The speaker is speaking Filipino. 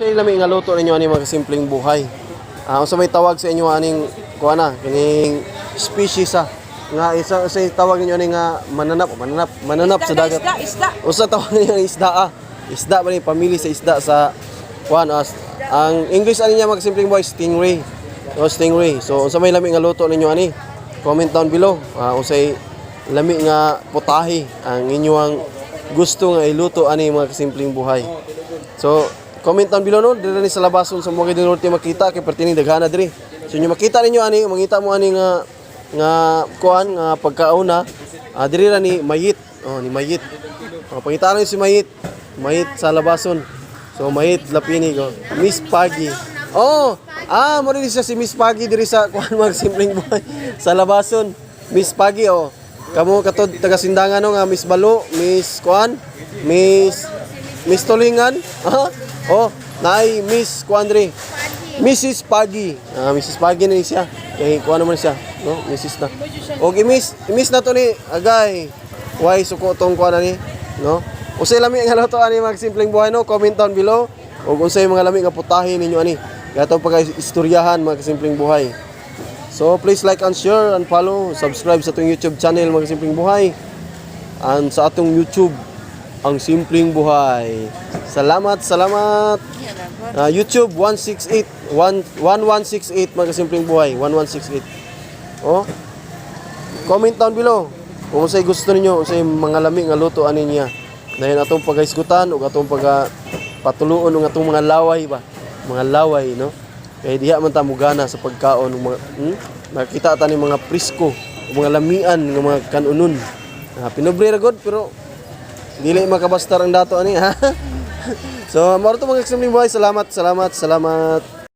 Sa lami nga luto ninyo ani mga simpleng buhay. Ah, unsa may tawag sa inyo aning kuha na kining species sa nga isa sa tawag ninyo ani nga mananap, mananap, mananap sa dagat. Isda, isda. Usa tawag niya ang isda ah. Isda ba ni pamili sa isda sa kuan as ang English ani niya mga simpleng buhay stingray. O stingray. So unsa may lami nga luto ninyo ani? Comment down below. Ah, unsay lami nga putahe ang inyong gusto nga iluto ani mga simpleng buhay. So comment down below no diri ni sa labason sa mga dinurti makita kay pertining daghana diri. So inyo makita ninyo ani mangita mo ani nga nga kuan nga pagkauna ah, diri ra ni mayit. Oh ni mayit. Oh, pangita rin si mayit. Mayit sa labason. So mayit lapini ko. Miss Paggy. Oh, ah mo rin siya si Miss Paggy diri sa kuan mag simpleng buhay sa labason. Miss Paggy oh. Kamo katod taga Sindangan no nga Miss Balo, Miss kuan, Miss Miss Tulingan. Ah, oh, naay Miss Kuandre. Mrs. Paggy. Ah, Mrs. Paggy na siya. Kay kuan naman siya, no? Mrs. na. Okay, Miss, Miss na to ni agay. Why suko tong kuan na ni, no? Usay lami nga luto ani mag simpleng buhay no, comment down below. Ug unsay mga lami nga putahe ninyo ani. Gato pag istoryahan mga simpleng buhay. So please like and share and follow, subscribe sa atong YouTube channel mga simpleng buhay. And sa atong YouTube ang simpleng buhay. Salamat, salamat. Ah, YouTube 168 1 1168 mga simpleng buhay 1168. Oh. Comment down below kung say gusto ninyo say mga lami nga luto ani niya. Dahil atong pagaisgutan ug atong pag patuluon ng atong mga laway ba. Mga laway no. Kay diha man ta mugana sa pagkaon ng mga hmm? nakita ta ni mga prisko, mga lamian ng mga kanunon. Ah, pinobre ra gud pero dili makabastar ang dato ani ha. so, maro to mga extreme buhay. Salamat, salamat, salamat.